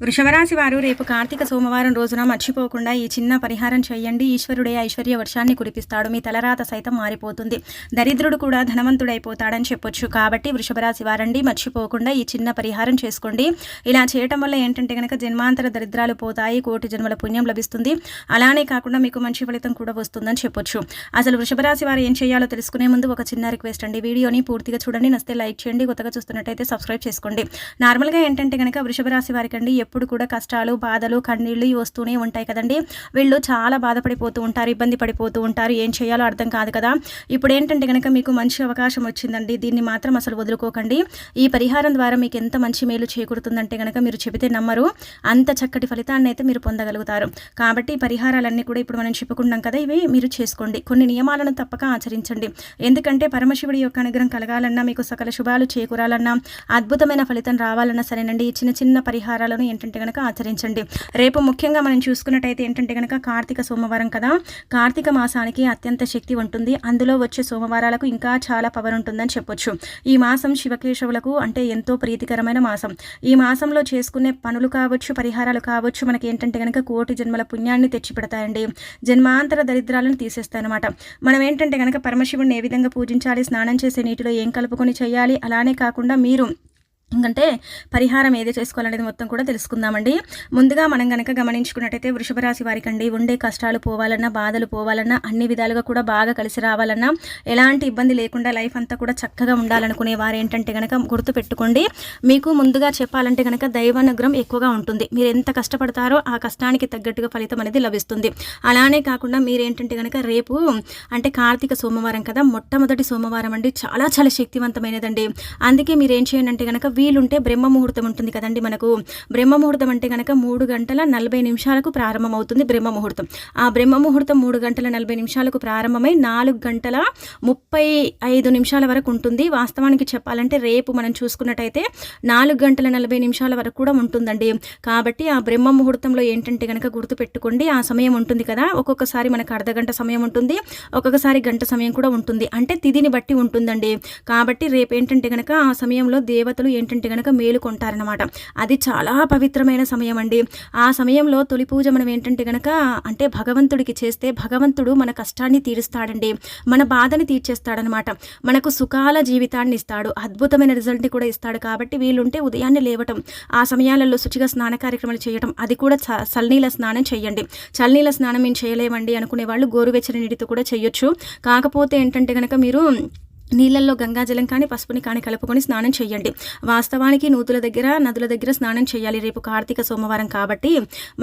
వృషభరాశి వారు రేపు కార్తీక సోమవారం రోజున మర్చిపోకుండా ఈ చిన్న పరిహారం చేయండి. ఈశ్వరుడే ఐశ్వర్య వర్షాన్ని కురిపిస్తాడు. మీ తలరాత సైతం మారిపోతుంది. దరిద్రుడు కూడా ధనవంతుడైపోతాడని చెప్పొచ్చు. కాబట్టి వృషభరాశి వారండి మర్చిపోకుండా ఈ చిన్న పరిహారం చేసుకోండి. ఇలా చేయటం వల్ల ఏంటంటే కనుక జన్మాంతర దరిద్రాలు పోతాయి కోటి జన్మల పుణ్యం లభిస్తుంది. అలానే కాకుండా మీకు మంచి ఫలితం కూడా వస్తుందని చెప్పొచ్చు. అసలు వృషభరాశి వారు ఏం చేయాలో తెలుసుకునే ముందు ఒక చిన్న రిక్వెస్ట్ అండి. వీడియోని పూర్తిగా చూడండి. నస్తే లైక్ చేయండి. కొత్తగా చూస్తున్నట్టయితే సబ్స్క్రైబ్ చేసుకోండి. నార్మల్గా ఏంటంటే కనుక వృషభరాశి వారికి అండి ఎప్పుడు కూడా కష్టాలు బాధలు కన్నీళ్ళు వస్తూనే ఉంటాయి కదండి. వీళ్ళు చాలా బాధపడిపోతూ ఉంటారు ఇబ్బంది పడిపోతూ ఉంటారు. ఏం చేయాలో అర్థం కాదు కదా. ఇప్పుడు ఏంటంటే కనుక మీకు మంచి అవకాశం వచ్చిందండి. దీన్ని మాత్రం అసలు వదులుకోకండి. ఈ పరిహారం ద్వారా మీకు ఎంత మంచి మేలు చేకూరుతుందంటే కనుక మీరు చెబితే నమ్మరు. అంత చక్కటి ఫలితాన్ని అయితే మీరు పొందగలుగుతారు. కాబట్టి పరిహారాలన్నీ కూడా ఇప్పుడు మనం చెప్పుకున్నాం కదా ఇవి మీరు చేసుకోండి. కొన్ని నియమాలను తప్పక ఆచరించండి. ఎందుకంటే పరమశివుడి యొక్క అనుగ్రహం కలగాలన్నా మీకు సకల శుభాలు చేకూరాలన్నా అద్భుతమైన ఫలితం రావాలన్నా సరేనండి. చిన్న చిన్న పరిహారాలను ఏంటంటే కనుక ఆచరించండి. రేపు ముఖ్యంగా మనం చూసుకున్నట్టయితే ఏంటంటే కనుక కార్తీక సోమవారం కదా. కార్తీక మాసానికి అత్యంత శక్తి ఉంటుంది. అందులో వచ్చే సోమవారాలకు ఇంకా చాలా పవర్ ఉంటుందని చెప్పొచ్చు. ఈ మాసం శివకేశవులకు అంటే ఎంతో ప్రీతికరమైన మాసం. ఈ మాసంలో చేసుకునే పనులు కావచ్చు పరిహారాలు కావచ్చు మనకి ఏంటంటే కనుక కోటి జన్మల పుణ్యాన్ని తెచ్చిపెడతాయండి. జన్మాంతర దరిద్రాలను తీసేస్తాయన్నమాట. మనం ఏంటంటే కనుక పరమశివుడిని ఏ విధంగా పూజించాలి స్నానం చేసే నీటిలో ఏం కలుపుకొని చేయాలి అలానే కాకుండా మీరు ఎందుకంటే పరిహారం ఏది చేసుకోవాలనేది మొత్తం కూడా తెలుసుకుందామండి. ముందుగా మనం కనుక గమనించుకున్నట్టయితే వృషభ రాశి వారికి అండి ఉండే కష్టాలు పోవాలన్నా బాధలు పోవాలన్నా అన్ని విధాలుగా కూడా బాగా కలిసి రావాలన్నా ఎలాంటి ఇబ్బంది లేకుండా లైఫ్ అంతా కూడా చక్కగా ఉండాలనుకునే వారు ఏంటంటే కనుక గుర్తు పెట్టుకోండి మీకు ముందుగా చెప్పాలంటే కనుక దైవానుగ్రహం ఎక్కువగా ఉంటుంది. మీరు ఎంత కష్టపడతారో ఆ కష్టానికి తగ్గట్టుగా ఫలితం అనేది లభిస్తుంది. అలానే కాకుండా మీరేంటంటే కనుక రేపు అంటే కార్తీక సోమవారం కదా మొట్టమొదటి సోమవారం అండి. చాలా చాలా శక్తివంతమైనదండి. అందుకే మీరు ఏం చేయండి అంటే కనుక వీలుంటే బ్రహ్మ ముహూర్తం ఉంటుంది కదండి మనకు. బ్రహ్మ ముహూర్తం అంటే కనుక మూడు గంటల నలభై నిమిషాలకు ప్రారంభమవుతుంది బ్రహ్మ ముహూర్తం ఆ బ్రహ్మ ముహూర్తం మూడు గంటల నలభై నిమిషాలకు ప్రారంభమై నాలుగు గంటల ముప్పై ఐదు నిమిషాల వరకు ఉంటుంది. వాస్తవానికి చెప్పాలంటే రేపు మనం చూసుకున్నట్టయితే నాలుగు గంటల నలభై నిమిషాల వరకు కూడా ఉంటుందండి. కాబట్టి ఆ బ్రహ్మ ముహూర్తంలో ఏంటంటే కనుక గుర్తుపెట్టుకోండి ఆ సమయం ఉంటుంది కదా. ఒక్కొక్కసారి మనకు అర్ధ గంట సమయం ఉంటుంది ఒక్కొక్కసారి గంట సమయం కూడా ఉంటుంది. అంటే తిథిని బట్టి ఉంటుందండి. కాబట్టి రేపు ఏంటంటే కనుక ఆ సమయంలో దేవతలు ఏంటంటే కనుక మేలుకుంటారనమాట అది చాలా పవిత్రమైన సమయం అండి ఆ సమయంలో తొలి పూజ మనం ఏంటంటే కనుక అంటే భగవంతుడికి చేస్తే భగవంతుడు మన కష్టాన్ని తీరుస్తాడండి. మన బాధని తీర్చేస్తాడనమాట మనకు సుఖాల జీవితాన్ని ఇస్తాడు. అద్భుతమైన రిజల్ట్ని కూడా ఇస్తాడు కాబట్టి వీలుంటే ఉదయాన్నే లేవటం ఆ సమయాలలో శుచిగా స్నాన కార్యక్రమాలు చేయటం అది కూడా చ స్నానం చేయండి చల్నీల స్నానం మేము చేయలేమండి అనుకునే వాళ్ళు గోరువెచ్చని నీటితో కూడా చేయొచ్చు. కాకపోతే ఏంటంటే కనుక మీరు నీళ్ళల్లో గంగాజలం కానీ పసుపుని కానీ కలుపుకొని స్నానం చేయండి. వాస్తవానికి నూతుల దగ్గర నదుల దగ్గర స్నానం చేయాలి. రేపు కార్తీక సోమవారం కాబట్టి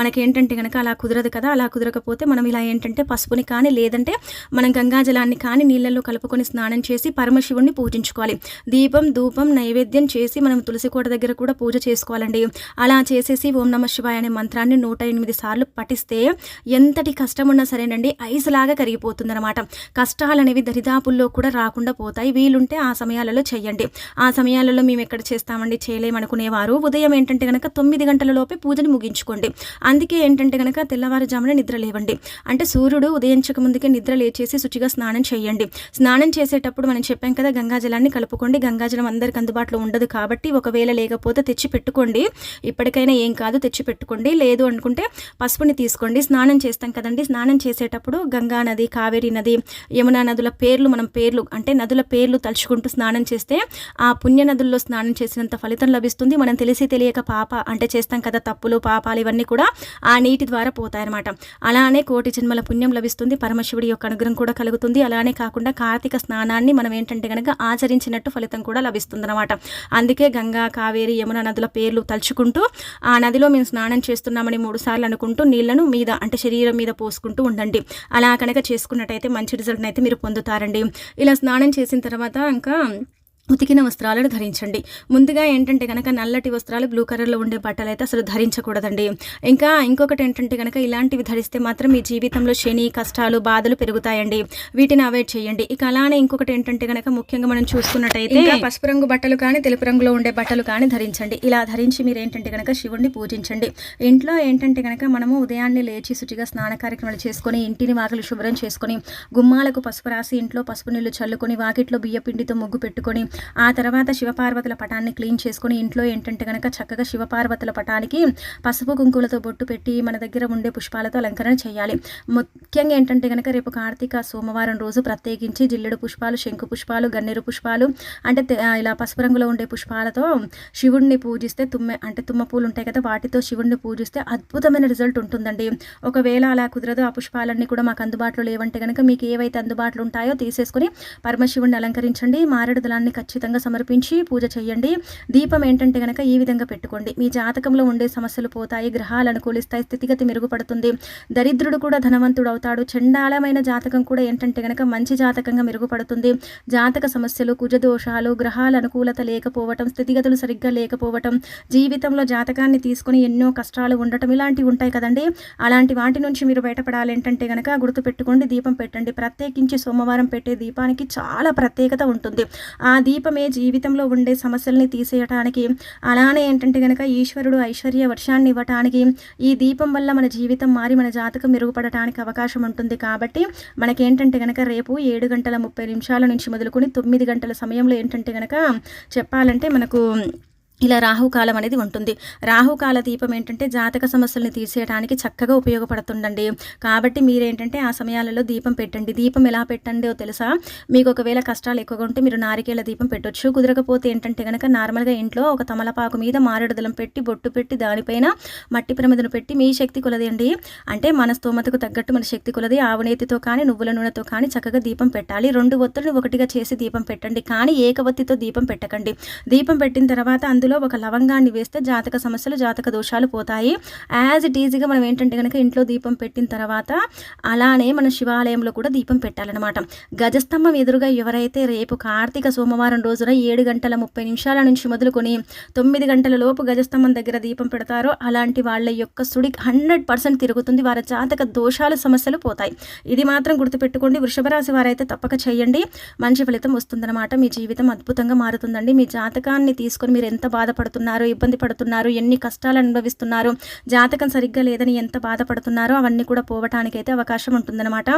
మనకేంటంటే కనుక అలా కుదరదు కదా. అలా కుదరకపోతే మనం ఇలా ఏంటంటే పసుపుని కానీ లేదంటే మనం గంగాజలాన్ని కానీ నీళ్ళల్లో కలుపుకొని స్నానం చేసి పరమశివుణ్ణి పూజించుకోవాలి. దీపం ధూపం నైవేద్యం చేసి మనం తులసి కోట దగ్గర కూడా పూజ చేసుకోవాలండి. అలా చేసేసి ఓం నమ శివాయ అనే మంత్రాన్ని నూట ఎనిమిది సార్లు పఠిస్తే ఎంతటి కష్టం ఉన్నా సరేనండి ఐస్ లాగా కరిగిపోతుందనమాట కష్టాలు అనేవి దరిదాపుల్లో కూడా రాకుండా పోతాయి. వీలుంటే ఆ సమయాలలో చేయండి. ఆ సమయాలలో మేము ఎక్కడ చేస్తామండి? చేయలేమనుకునేవారు. ఉదయం ఏంటంటే కనుక తొమ్మిది గంటల లోపే పూజని ముగించుకోండి. అందుకే ఏంటంటే కనుక తెల్లవారుజామున నిద్ర లేవండి. అంటే సూర్యుడు ఉదయించక ముందుకే నిద్ర లేచేసి శుచిగా స్నానం చేయండి. స్నానం చేసేటప్పుడు మనం చెప్పాం కదా గంగాజలాన్ని కలుపుకోండి. గంగాజలం అందరికి అందుబాటులో ఉండదు కాబట్టి ఒకవేళ లేకపోతే తెచ్చి పెట్టుకోండి. ఇప్పటికైనా ఏం కాదు తెచ్చి పెట్టుకోండి. లేదు అనుకుంటే పసుపుని తీసుకోండి. స్నానం చేస్తాం కదండి. స్నానం చేసేటప్పుడు గంగా నది కావేరి నది యమునా నదుల పేర్లు మనం పేర్లు అంటే నదుల పేర్లు తలుచుకుంటూ స్నానం చేస్తే ఆ పుణ్య నదుల్లో స్నానం చేసినంత ఫలితం లభిస్తుంది. మనం తెలిసి తెలియక పాప అంటే చేస్తాం కదా తప్పులు పాపాలు ఇవన్నీ కూడా ఆ నీటి ద్వారా పోతాయన్నమాట. అలానే కోటి జన్మల పుణ్యం లభిస్తుంది. పరమశివుడి యొక్క అనుగ్రహం కూడా కలుగుతుంది. అలానే కాకుండా కార్తీక స్నానాన్ని మనం ఏంటంటే కనుక ఆచరించినట్టు ఫలితం కూడా లభిస్తుంది అనమాట అందుకే గంగా కావేరి యమున నదుల పేర్లు తలుచుకుంటూ ఆ నదిలో మేము స్నానం చేస్తున్నామని మూడు సార్లు అనుకుంటూ నీళ్ళను మీద అంటే శరీరం మీద పోసుకుంటూ ఉండండి. అలా కనుక చేసుకున్నట్టయితే మంచి రిజల్ట్ని అయితే మీరు పొందుతారండి. ఇలా స్నానం వచ్చిన తర్వాత ఇంకా ఉతికిన వస్త్రాలను ధరించండి. ముందుగా ఏంటంటే కనుక నల్లటి వస్త్రాలు బ్లూ కలర్లో ఉండే బట్టలు అయితే అసలు ధరించకూడదండి. ఇంకా ఇంకొకటి ఏంటంటే కనుక ఇలాంటివి ధరిస్తే మాత్రం మీ జీవితంలో శని కష్టాలు బాధలు పెరుగుతాయండి. వీటిని అవాయిడ్ చేయండి. ఇక అలానే ఇంకొకటి ఏంటంటే కనుక ముఖ్యంగా మనం చూసుకున్నట్టయితే ఇంకా పసుపు రంగు బట్టలు కానీ తెలుపు రంగులో ఉండే బట్టలు కానీ ధరించండి. ఇలా ధరించి మీరు ఏంటంటే కనుక శివుణ్ణి పూజించండి. ఇంట్లో ఏంటంటే కనుక మనము ఉదయాన్నే లేచి శుచిగా స్నాన కార్యక్రమాలు చేసుకొని ఇంటిని వాకిలు శుభ్రం చేసుకొని గుమ్మాలకు పసుపు రాసి ఇంట్లో పసుపు నీళ్ళు చల్లుకొని వాకిట్లో బియ్య పిండితో ముగ్గు పెట్టుకొని ఆ తర్వాత శివపార్వతుల పటాన్ని క్లీన్ చేసుకొని ఇంట్లో ఏంటంటే కనుక చక్కగా శివపార్వతుల పటానికి పసుపు కుంకులతో బొట్టు పెట్టి మన దగ్గర ఉండే పుష్పాలతో అలంకరణ చేయాలి. ముఖ్యంగా ఏంటంటే కనుక రేపు కార్తీక సోమవారం రోజు ప్రత్యేకించి జిల్లెడు పుష్పాలు శంకు పుష్పాలు గన్నేరు పుష్పాలు అంటే ఇలా పసుపు రంగులో ఉండే పుష్పాలతో శివుడిని పూజిస్తే తుమ్మె అంటే తుమ్మ పూలు ఉంటాయి కదా వాటితో శివుడిని పూజిస్తే అద్భుతమైన రిజల్ట్ ఉంటుందండి. ఒకవేళ అలా కుదరదు ఆ పుష్పాలన్నీ కూడా మాకు అందుబాటులో లేవంటే కనుక మీకు ఏవైతే అందుబాటులో ఉంటాయో తీసేసుకొని పరమశివుడిని అలంకరించండి. మారేడు దళాన్ని ఖచ్చితంగా సమర్పించి పూజ చేయండి దీపం ఏంటంటే కనుక ఈ విధంగా పెట్టుకోండి. మీ జాతకంలో ఉండే సమస్యలు పోతాయి గ్రహాలు అనుకూలిస్తాయి స్థితిగతి మెరుగుపడుతుంది. దరిద్రుడు కూడా ధనవంతుడు అవుతాడు. చండాలమైన జాతకం కూడా ఏంటంటే కనుక మంచి జాతకంగా మెరుగుపడుతుంది. జాతక సమస్యలు కుజదోషాలు గ్రహాల అనుకూలత లేకపోవటం స్థితిగతులు సరిగ్గా లేకపోవటం జీవితంలో జాతకాన్ని తీసుకుని ఎన్నో కష్టాలు ఉండటం ఇలాంటివి ఉంటాయి కదండి. అలాంటి వాటి నుంచి మీరు బయటపడాలి ఏంటంటే కనుక గుర్తుపెట్టుకోండి దీపం పెట్టండి. ప్రత్యేకించి సోమవారం పెట్టే దీపానికి చాలా ప్రత్యేకత ఉంటుంది. ఆ దీపమే జీవితంలో ఉండే సమస్యల్ని తీసేయటానికి. అలానే ఏంటంటే కనుక ఈశ్వరుడు ఐశ్వర్య వర్షాన్ని ఇవ్వటానికి ఈ దీపం వల్ల మన జీవితం మారి మన జాతకం మెరుగుపడటానికి అవకాశం ఉంటుంది కాబట్టి మనకేంటంటే కనుక రేపు ఏడు గంటల ముప్పై నిమిషాల నుంచి మొదలుకొని తొమ్మిది గంటల సమయంలో ఏంటంటే కనుక చెప్పాలంటే మనకు ఇలా రాహుకాలం అనేది ఉంటుంది. రాహుకాల దీపం ఏంటంటే జాతక సమస్యల్ని తీర్చేయడానికి చక్కగా ఉపయోగపడుతుందండి. కాబట్టి మీరేంటంటే ఆ సమయాలలో దీపం పెట్టండి. దీపం ఎలా పెట్టండి తెలుసా? మీకు ఒకవేళ కష్టాలు ఎక్కువగా ఉంటే మీరు నారికేళ దీపం పెట్టొచ్చు. కుదరకపోతే ఏంటంటే కనుక నార్మల్గా ఇంట్లో ఒక తమలపాకు మీద మారేడుదలం పెట్టి బొట్టు పెట్టి దానిపైన మట్టి ప్రమిదను పెట్టి మీ శక్తి కొలది అండి. అంటే మన స్తోమతకు తగ్గట్టు మన శక్తి కొలది. ఆవునేతితో కానీ నువ్వుల నూనెతో కానీ చక్కగా దీపం పెట్టాలి. రెండు ఒత్తులను ఒకటిగా చేసి దీపం పెట్టండి. కానీ ఏకవత్తితో దీపం పెట్టకండి. దీపం పెట్టిన తర్వాత అందులో ఒక లవంగాన్ని వేస్తే జాతక సమస్యలు జాతక దోషాలు పోతాయి. యాజ్ ఇట్ ఈజీగా మనం ఏంటంటే కనుక ఇంట్లో దీపం పెట్టిన తర్వాత అలానే మన శివాలయంలో కూడా దీపం పెట్టాలన్నమాట. గజస్తంభం ఎదురుగా ఎవరైతే రేపు కార్తీక సోమవారం రోజున ఏడు గంటల ముప్పై నిమిషాల నుంచి మొదలుకొని తొమ్మిది గంటల లోపు గజస్తంభం దగ్గర దీపం పెడతారో అలాంటి వాళ్ళ యొక్క సుడి హండ్రెడ్ పర్సెంట్ తిరుగుతుంది. వారి జాతక దోషాలు సమస్యలు పోతాయి. ఇది మాత్రం గుర్తుపెట్టుకోండి. వృషభ రాశి వారైతే తప్పక చేయండి. మంచి ఫలితం వస్తుందన్నమాట. మీ జీవితం అద్భుతంగా మారుతుందండి. మీ జాతకాన్ని తీసుకొని మీరు ఎంత బాధపడుతున్నారు ఇబ్బంది పడుతున్నారు ఎన్ని కష్టాలు అనుభవిస్తున్నారు జాతకం సరిగ్గా లేదని ఎంత బాధపడుతున్నారో అవన్నీ కూడా పోవటానికి అయితే అవకాశం ఉంటుందన్నమాట.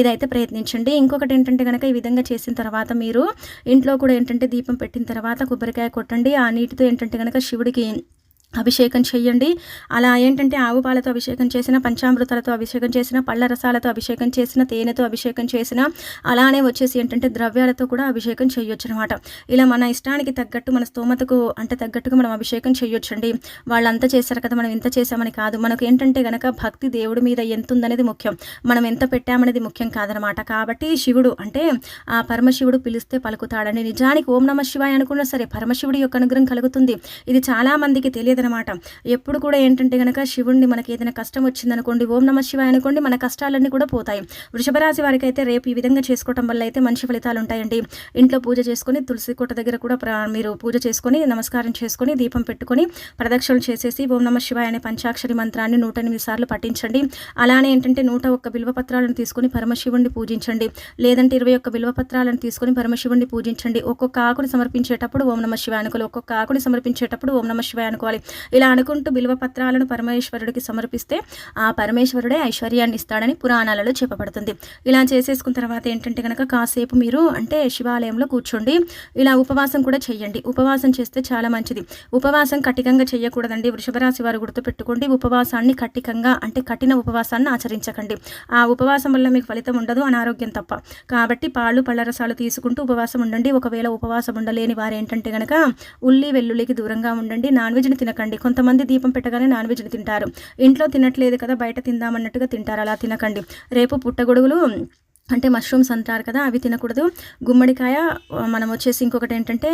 ఇదైతే ప్రయత్నించండి. ఇంకొకటి ఏంటంటే కనుక ఈ విధంగా చేసిన తర్వాత మీరు ఇంట్లో కూడా ఏంటంటే దీపం పెట్టిన తర్వాత కొబ్బరికాయ కొట్టండి. ఆ నీటితో ఏంటంటే కనుక శివుడికి అభిషేకం చేయండి అలా ఏంటంటే ఆవు పాలతో అభిషేకం చేసిన పంచామృతాలతో అభిషేకం చేసిన పళ్ళ రసాలతో అభిషేకం చేసిన తేనెతో అభిషేకం చేసిన అలానే వచ్చేసి ఏంటంటే ద్రవ్యాలతో కూడా అభిషేకం చేయొచ్చు అనమాట ఇలా మన ఇష్టానికి తగ్గట్టు మన స్తోమతకు అంటే తగ్గట్టుగా మనం అభిషేకం చేయొచ్చండి వాళ్ళంతా చేశారు కదా మనం ఇంత చేశామని కాదు. మనకు ఏంటంటే గనక భక్తి దేవుడి మీద ఎంత ఉందనేది ముఖ్యం. మనం ఎంత పెట్టామనేది ముఖ్యం కాదనమాట. కాబట్టి శివుడు అంటే ఆ పరమశివుడు పిలిస్తే పలుకుతాడని నిజానికి ఓం నమ శివాయ అనుకున్నా సరే పరమశివుడి యొక్క అనుగ్రహం కలుగుతుంది. ఇది చాలామందికి తెలియదు లేదనమాట ఎప్పుడు కూడా ఏంటంటే కనుక శివుడిని మనకి ఏదైనా కష్టం వచ్చిందనుకోండి ఓం నమ శివాయ అనుకోండి మన కష్టాలన్నీ కూడా పోతాయి. వృషభరాశి వారికి అయితే రేపు ఈ విధంగా చేసుకోవటం వల్ల అయితే మంచి ఫలితాలు ఉంటాయండి ఇంట్లో పూజ చేసుకొని తులసి కోట దగ్గర కూడా మీరు పూజ చేసుకొని నమస్కారం చేసుకొని దీపం పెట్టుకొని ప్రదక్షిణలు చేసేసి ఓం నమ శివాయ అనే పంచాక్షరి మంత్రాన్ని నూట ఎనిమిది సార్లు పఠించండి. అలానే ఏంటంటే నూట ఒక్క బిల్వపత్రాలను తీసుకొని పరమశివుడిని పూజించండి. లేదంటే ఇరవై ఒక్క బిల్వపత్రాలను తీసుకొని పరమశివుడిని పూజించండి. ఒక్కొక్క ఆకుని సమర్పించేటప్పుడు ఓం నమ శివాయ అనుకోవాలి. ఒక్కొక్క ఆకుని సమర్పించేటప్పుడు ఓం నమ శివాయ అనుకోవాలి. ఇలా అనుకుంటూ బిల్వ పత్రాలను పరమేశ్వరుడికి సమర్పిస్తే ఆ పరమేశ్వరుడే ఐశ్వర్యాన్ని ఇస్తాడని పురాణాలలో చెప్పబడుతుంది. ఇలా చేసేసుకున్న తర్వాత ఏంటంటే కనుక కాసేపు మీరు అంటే శివాలయంలో కూర్చోండి. ఇలా ఉపవాసం కూడా చేయండి. ఉపవాసం చేస్తే చాలా మంచిది. ఉపవాసం కఠికంగా చేయకూడదండి. వృషభరాశి వారు గుర్తుపెట్టుకోండి. ఉపవాసాన్ని కఠికంగా అంటే కఠిన ఉపవాసాన్ని ఆచరించకండి. ఆ ఉపవాసం వల్ల మీకు ఫలితం ఉండదు అనారోగ్యం తప్ప. కాబట్టి పాలు పళ్ళ రసాలు తీసుకుంటూ ఉపవాసం ఉండండి. ఒకవేళ ఉపవాసం ఉండలేని వారు ఏంటంటే కనుక ఉల్లి వెల్లుల్లికి దూరంగా ఉండండి. నాన్ వెజ్ని తినకండి. కొంతమంది దీపం పెట్టగానే నాన్ వెజ్ని తింటారు. ఇంట్లో తినట్లేదు కదా బయట తిందామన్నట్టుగా తింటారు. అలా తినకండి. రేపు పుట్టగొడుగులు అంటే మష్రూమ్స్ అంటారు కదా అవి తినకూడదు. గుమ్మడికాయ మనం వచ్చేసి ఇంకొకటి ఏంటంటే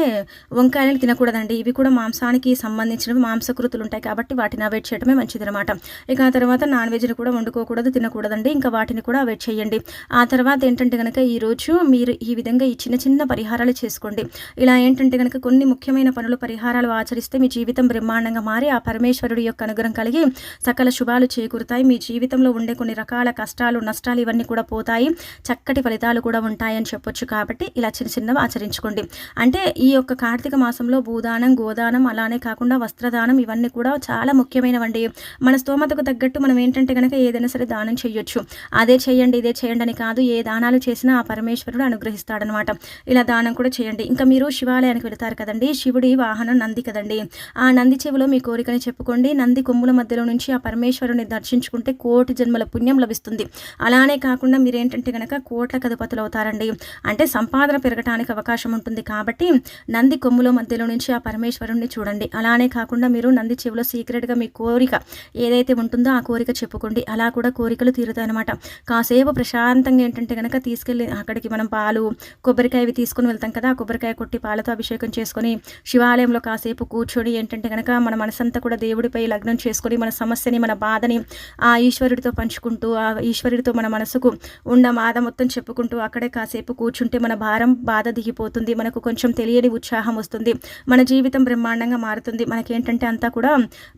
వంకాయలు తినకూడదండి. ఇవి కూడా మాంసానికి సంబంధించినవి మాంసకృతులు ఉంటాయి కాబట్టి వాటిని అవాయిడ్ చేయడమే మంచిదన్నమాట. ఇక ఆ తర్వాత నాన్ వెజ్ని కూడా వండుకోకూడదు తినకూడదండి. ఇంకా వాటిని కూడా అవాయిడ్ చేయండి. ఆ తర్వాత ఏంటంటే కనుక ఈరోజు మీరు ఈ విధంగా ఈ చిన్న చిన్న పరిహారాలు చేసుకోండి. ఇలా ఏంటంటే కనుక కొన్ని ముఖ్యమైన పనులు పరిహారాలు ఆచరిస్తే మీ జీవితం బ్రహ్మాండంగా మారి ఆ పరమేశ్వరుడి యొక్క అనుగ్రహం కలిగి సకల శుభాలు చేకూరుతాయి. మీ జీవితంలో ఉండే కొన్ని రకాల కష్టాలు నష్టాలు ఇవన్నీ కూడా పోతాయి. చక్కటి ఫలితాలు కూడా ఉంటాయని చెప్పొచ్చు కాబట్టి ఇలా చిన్న చిన్నవి ఆచరించుకోండి. అంటే ఈ యొక్క కార్తీక మాసంలో భూదానం గోదానం అలానే కాకుండా వస్త్రదానం ఇవన్నీ కూడా చాలా ముఖ్యమైనవండి. మన స్తోమతకు తగ్గట్టు మనం ఏంటంటే కనుక ఏదైనా సరే దానం చేయొచ్చు. అదే చేయండి ఇదే చేయండి అని కాదు ఏ దానాలు చేసినా ఆ పరమేశ్వరుడు అనుగ్రహిస్తాడనమాట. ఇలా దానం కూడా చేయండి. ఇంకా మీరు శివాలయానికి వెళతారు కదండి శివుడి వాహనం నంది కదండి. ఆ నంది చెవిలో మీ కోరికని చెప్పుకోండి. నంది కొమ్ముల మధ్యలో నుంచి ఆ పరమేశ్వరుని దర్శించుకుంటే కోటి జన్మల పుణ్యం లభిస్తుంది. అలానే కాకుండా మీరేంటంటే కనుక కోట్ల కదుపతులు అవుతారండి. అంటే సంపాదన పెరగటానికి అవకాశం ఉంటుంది కాబట్టి నంది కొమ్ములో మధ్యలో నుంచి ఆ పరమేశ్వరుణ్ణి చూడండి. అలానే కాకుండా మీరు నంది చెవిలో సీక్రెట్గా మీ కోరిక ఏదైతే ఉంటుందో ఆ కోరిక చెప్పుకోండి. అలా కూడా కోరికలు తీరుతాయి అనమాట కాసేపు ప్రశాంతంగా ఏంటంటే కనుక తీసుకెళ్ళి అక్కడికి మనం పాలు కొబ్బరికాయ ఇవి తీసుకొని వెళ్తాం కదా ఆ కొబ్బరికాయ కొట్టి పాలతో అభిషేకం చేసుకొని శివాలయంలో కాసేపు కూర్చొని ఏంటంటే కనుక మన మనసంతా కూడా దేవుడిపై లగ్నం చేసుకొని మన సమస్యని మన బాధని ఆ ఈశ్వరుడితో పంచుకుంటూ ఆ ఈశ్వరుడితో మన మనసుకు ఉన్న మాదం మొత్తం చెప్పుకుంటూ అక్కడే కాసేపు కూర్చుంటే మన భారం బాధ దిగిపోతుంది. మనకు కొంచెం తెలియని ఉత్సాహం వస్తుంది. మన జీవితం బ్రహ్మాండంగా మారుతుంది. మనకేంటంటే అంతా కూడా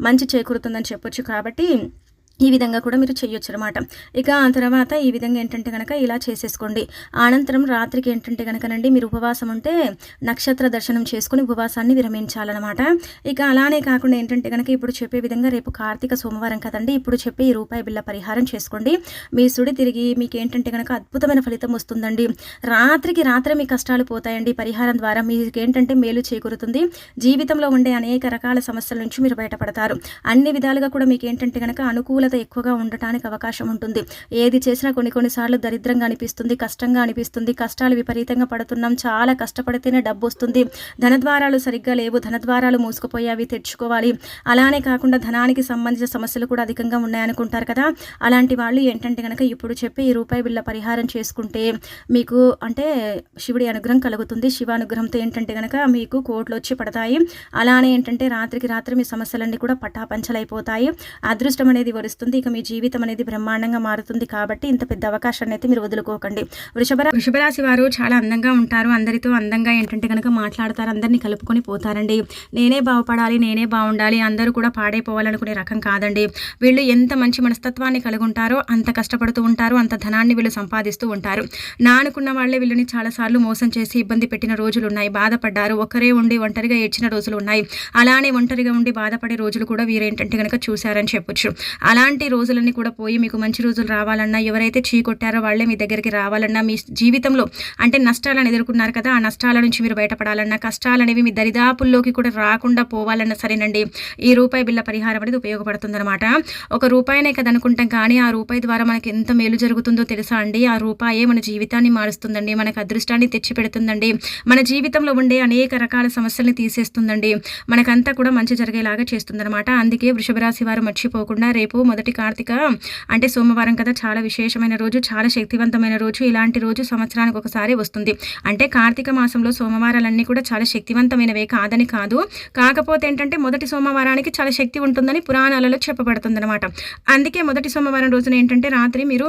మంచి చేకూరుతుందని చెప్పొచ్చు కాబట్టి ఈ విధంగా కూడా మీరు చేయొచ్చు అనమాట ఇక ఆ తర్వాత ఈ విధంగా ఏంటంటే కనుక ఇలా చేసేసుకోండి. అనంతరం రాత్రికి ఏంటంటే కనుకనండి మీరు ఉపవాసం ఉంటే నక్షత్ర దర్శనం చేసుకుని ఉపవాసాన్ని విరమించాలన్నమాట. ఇక అలానే కాకుండా ఏంటంటే కనుక ఇప్పుడు చెప్పే విధంగా రేపు కార్తీక సోమవారం కదండి. ఇప్పుడు చెప్పే ఈ రూపాయి బిల్ల పరిహారం చేసుకోండి. మీ సుడి తిరిగి మీకు ఏంటంటే కనుక అద్భుతమైన ఫలితం వస్తుందండి. రాత్రికి రాత్రే మీ కష్టాలు పోతాయండి. పరిహారం ద్వారా మీకు ఏంటంటే మేలు చేకూరుతుంది. జీవితంలో ఉండే అనేక రకాల సమస్యల నుంచి మీరు బయటపడతారు. అన్ని విధాలుగా కూడా మీకు ఏంటంటే కనుక అనుకూల అనుకూలత ఎక్కువగా ఉండటానికి అవకాశం ఉంటుంది. ఏది చేసినా కొన్ని కొన్నిసార్లు దరిద్రంగా అనిపిస్తుంది కష్టంగా అనిపిస్తుంది. కష్టాలు విపరీతంగా పడుతున్నాం. చాలా కష్టపడితేనే డబ్బు వస్తుంది. ధనద్వారాలు సరిగ్గా లేవు. ధనద్వారాలు మూసుకుపోయావి తెచ్చుకోవాలి. అలానే కాకుండా ధనానికి సంబంధించిన సమస్యలు కూడా అధికంగా ఉన్నాయనుకుంటారు కదా. అలాంటి వాళ్ళు ఏంటంటే కనుక ఇప్పుడు చెప్పి ఈ రూపాయి బిళ్ళ పరిహారం చేసుకుంటే మీకు అంటే శివుడి అనుగ్రహం కలుగుతుంది. శివ అనుగ్రహంతో ఏంటంటే కనుక మీకు కోట్లు వచ్చి పడతాయి. అలానే ఏంటంటే రాత్రికి రాత్రి మీ సమస్యలన్నీ కూడా పటాపంచలైపోతాయి. అదృష్టం అనేది వరుస్తుంది వస్తుంది. ఇక మీ జీవితం అనేది బ్రహ్మాండంగా మారుతుంది కాబట్టి ఇంత పెద్ద అవకాశాన్ని అయితే మీరు వదులుకోకండి. వృషభ వృషభరాశి వారు చాలా అందంగా ఉంటారు. అందరితో అందంగా ఏంటంటే కనుక మాట్లాడతారు. అందరినీ కలుపుకొని పోతారండి. నేనే బాగుపడాలి నేనే బాగుండాలి అందరూ కూడా పాడైపోవాలనుకునే రకం కాదండి. వీళ్ళు ఎంత మంచి మనస్తత్వాన్ని కలిగి ఉంటారో అంత కష్టపడుతూ ఉంటారు. అంత ధనాన్ని వీళ్ళు సంపాదిస్తూ ఉంటారు. నా అనుకున్న వాళ్ళే వీళ్ళని చాలాసార్లు మోసం చేసి ఇబ్బంది పెట్టిన రోజులు ఉన్నాయి. బాధపడ్డారు. ఒకరే ఉండి ఒంటరిగా ఏడ్చిన రోజులు ఉన్నాయి. అలానే ఒంటరిగా ఉండి బాధపడే రోజులు కూడా వీరేంటంటే కనుక చూశారని చెప్పొచ్చు. అలా ఇలాంటి రోజులన్నీ కూడా పోయి మీకు మంచి రోజులు రావాలన్నా ఎవరైతే చీ కొట్టారో వాళ్ళే మీ దగ్గరికి రావాలన్నా మీ జీవితంలో అంటే నష్టాలను ఎదుర్కొన్నారు కదా ఆ నష్టాల నుంచి మీరు బయటపడాలన్నా కష్టాలు అనేవి మీ దరిదాపుల్లోకి కూడా రాకుండా పోవాలన్నా సరేనండి. ఈ రూపాయి బిల్ల పరిహారం అనేది ఉపయోగపడుతుందన్నమాట. ఒక రూపాయినే కదా అనుకుంటాం కానీ ఆ రూపాయి ద్వారా మనకి ఎంత మేలు జరుగుతుందో తెలుసా అండి? ఆ రూపాయే మన జీవితాన్ని మారుస్తుందండి మనకు అదృష్టాన్ని తెచ్చి పెడుతుందండి మన జీవితంలో ఉండే అనేక రకాల సమస్యల్ని తీసేస్తుందండి మనకంతా కూడా మంచి జరిగేలాగా చేస్తుందన్నమాట. అందుకే వృషభరాశి వారు మర్చిపోకుండా రేపు మొదటి కార్తీక అంటే సోమవారం కదా చాలా విశేషమైన రోజు చాలా శక్తివంతమైన రోజు. ఇలాంటి రోజు సంవత్సరానికి ఒకసారి వస్తుంది. అంటే కార్తీక మాసంలో సోమవారాలన్నీ కూడా చాలా శక్తివంతమైనవే కాదని కాదు. కాకపోతే ఏంటంటే మొదటి సోమవారానికి చాలా శక్తి ఉంటుందని పురాణాలలో చెప్పబడుతుంది అనమాట అందుకే మొదటి సోమవారం రోజున ఏంటంటే రాత్రి మీరు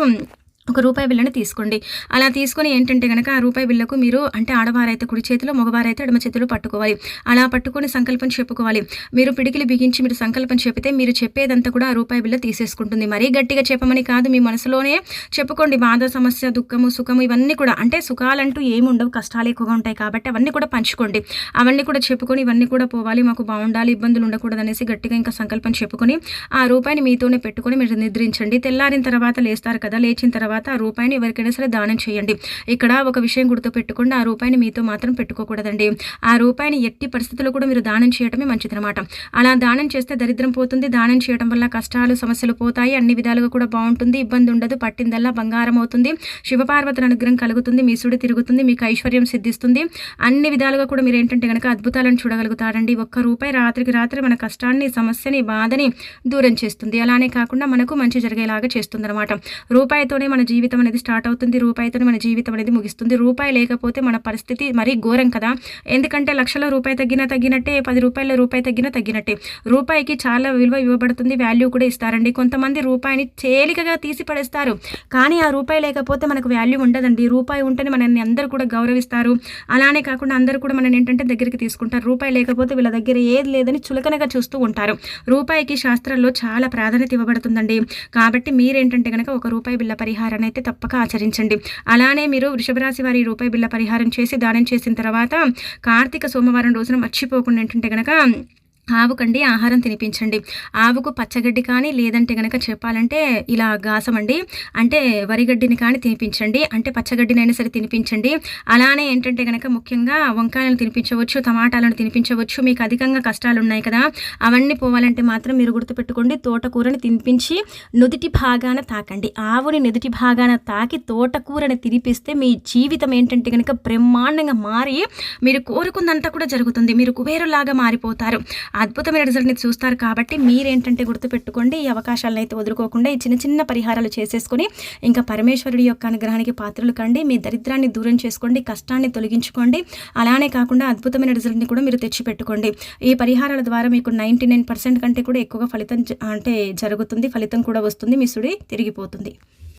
ఒక రూపాయి బిల్లుని తీసుకోండి. అలా తీసుకొని ఏంటంటే కనుక ఆ రూపాయి బిల్లకు మీరు అంటే ఆడవారైతే కుడి చేతిలో మగవారైతే ఎడమ చేతిలో పట్టుకోవాలి. అలా పట్టుకొని సంకల్పం చెప్పుకోవాలి. మీరు పిడికిలు బిగించి మీరు సంకల్పం చెప్తే మీరు చెప్పేదంతా కూడా ఆ రూపాయి బిల్ల తీసేసుకుంటుంది. మరీ గట్టిగా చెప్పమని కాదు మీ మనసులోనే చెప్పుకోండి. బాధ సమస్య దుఃఖము సుఖము ఇవన్నీ కూడా అంటే సుఖాలంటూ ఏమి ఉండవు కష్టాలు ఎక్కువగా ఉంటాయి కాబట్టి అవన్నీ కూడా పంచుకోండి. అవన్నీ కూడా చెప్పుకొని ఇవన్నీ కూడా పోవాలి మాకు బాగుండాలి ఇబ్బందులు ఉండకూడదు అనేసి గట్టిగా ఇంకా సంకల్పం చెప్పుకొని ఆ రూపాయిని మీతోనే పెట్టుకొని మీరు నిద్రించండి. తెల్లారిన తర్వాత లేస్తారు కదా లేచిన తర్వాత తర్వాత ఆ రూపాయిని ఎవరికైనా సరే దానం చేయండి. ఇక్కడ ఒక విషయం గుర్తుపెట్టుకోండి. ఆ రూపాయిని మీతో మాత్రం పెట్టుకోకూడదండి. ఆ రూపాయిని ఎట్టి పరిస్థితుల్లో కూడా మీరు దానం చేయడమే మంచిదనమాట అలా దానం చేస్తే దరిద్రం పోతుంది. దానం చేయడం వల్ల కష్టాలు సమస్యలు పోతాయి. అన్ని విధాలుగా కూడా బాగుంటుంది. ఇబ్బంది ఉండదు. పట్టిందల్లా బంగారం అవుతుంది. శివపార్వతుల అనుగ్రహం కలుగుతుంది. మీ సుడి తిరుగుతుంది. మీకు ఐశ్వర్యం సిద్ధిస్తుంది. అన్ని విధాలుగా కూడా మీరు ఏంటంటే కనుక అద్భుతాలను చూడగలుగుతారండి. ఒక్క రూపాయి రాత్రికి రాత్రి మన కష్టాన్ని సమస్యని బాధని దూరం చేస్తుంది. అలానే కాకుండా మనకు మంచి జరిగేలాగా చేస్తుంది అనమాట రూపాయితోనే మన జీవితం అనేది స్టార్ట్ అవుతుంది రూపాయితో మన జీవితం అనేది ముగిస్తుంది. రూపాయి లేకపోతే మన పరిస్థితి మరీ ఘోరం కదా. ఎందుకంటే లక్షల రూపాయి తగ్గినా తగ్గినట్టే పది రూపాయల రూపాయి తగ్గినా తగ్గినట్టే. రూపాయికి చాలా విలువ ఇవ్వబడుతుంది వాల్యూ కూడా ఇస్తారండి. కొంతమంది రూపాయిని తేలికగా తీసి పడేస్తారు. కానీ ఆ రూపాయి లేకపోతే మనకు వాల్యూ ఉండదండి. రూపాయి ఉంటేనే మనల్ని అందరూ కూడా గౌరవిస్తారు. అలానే కాకుండా అందరూ కూడా మనల్ని ఏంటంటే దగ్గరికి తీసుకుంటారు. రూపాయి లేకపోతే వీళ్ళ దగ్గర ఏది లేదని చులకనగా చూస్తూ ఉంటారు. రూపాయికి శాస్త్రాల్లో చాలా ప్రాధాన్యత ఇవ్వబడుతుందండి. కాబట్టి మీరేంటంటే కనుక ఒక రూపాయి బిల్ల పరిహారం పరిహారాన్ని అయితే తప్పక ఆచరించండి. అలానే మీరు వృషభ రాశి వారి రూపాయి బిల్ల పరిహారం చేసి దానం చేసిన తర్వాత కార్తీక సోమవారం రోజున మర్చిపోకుండా ఏంటంటే కనుక ఆవుకండి ఆహారం తినిపించండి. ఆవుకు పచ్చగడ్డి కానీ లేదంటే కనుక చెప్పాలంటే ఇలా గాసమండి అంటే వరిగడ్డిని కానీ తినిపించండి. అంటే పచ్చగడ్డినైనా సరే తినిపించండి. అలానే ఏంటంటే కనుక ముఖ్యంగా వంకాయలను తినిపించవచ్చు టమాటాలను తినిపించవచ్చు. మీకు అధికంగా కష్టాలు ఉన్నాయి కదా. అవన్నీ పోవాలంటే మాత్రం మీరు గుర్తుపెట్టుకోండి. తోటకూరని తినిపించి నుదుటి భాగాన తాకండి. ఆవుని నుదుటి భాగాన తాకి తోటకూరని తినిపిస్తే మీ జీవితం ఏంటంటే కనుక బ్రహ్మాండంగా మారి మీరు కోరుకున్నంత కూడా జరుగుతుంది. మీరు కుబేరులాగా మారిపోతారు. అద్భుతమైన రిజల్ట్ని చూస్తారు కాబట్టి మీరేంటంటే గుర్తుపెట్టుకోండి ఈ అవకాశాలను అయితే వదులుకోకుండా ఈ చిన్న చిన్న పరిహారాలు చేసేసుకొని ఇంకా పరమేశ్వరుడి యొక్క అనుగ్రహానికి పాత్రలు కండి మీ దరిద్రాన్ని దూరం చేసుకోండి కష్టాన్ని తొలగించుకోండి అలానే కాకుండా అద్భుతమైన రిజల్ట్ని కూడా మీరు తెచ్చిపెట్టుకోండి. ఈ పరిహారాల ద్వారా మీకు నైంటీ నైన్ పర్సెంట్ కంటే కూడా ఎక్కువగా ఫలితం అంటే జరుగుతుంది ఫలితం కూడా వస్తుంది మీ సుడి తిరిగిపోతుంది.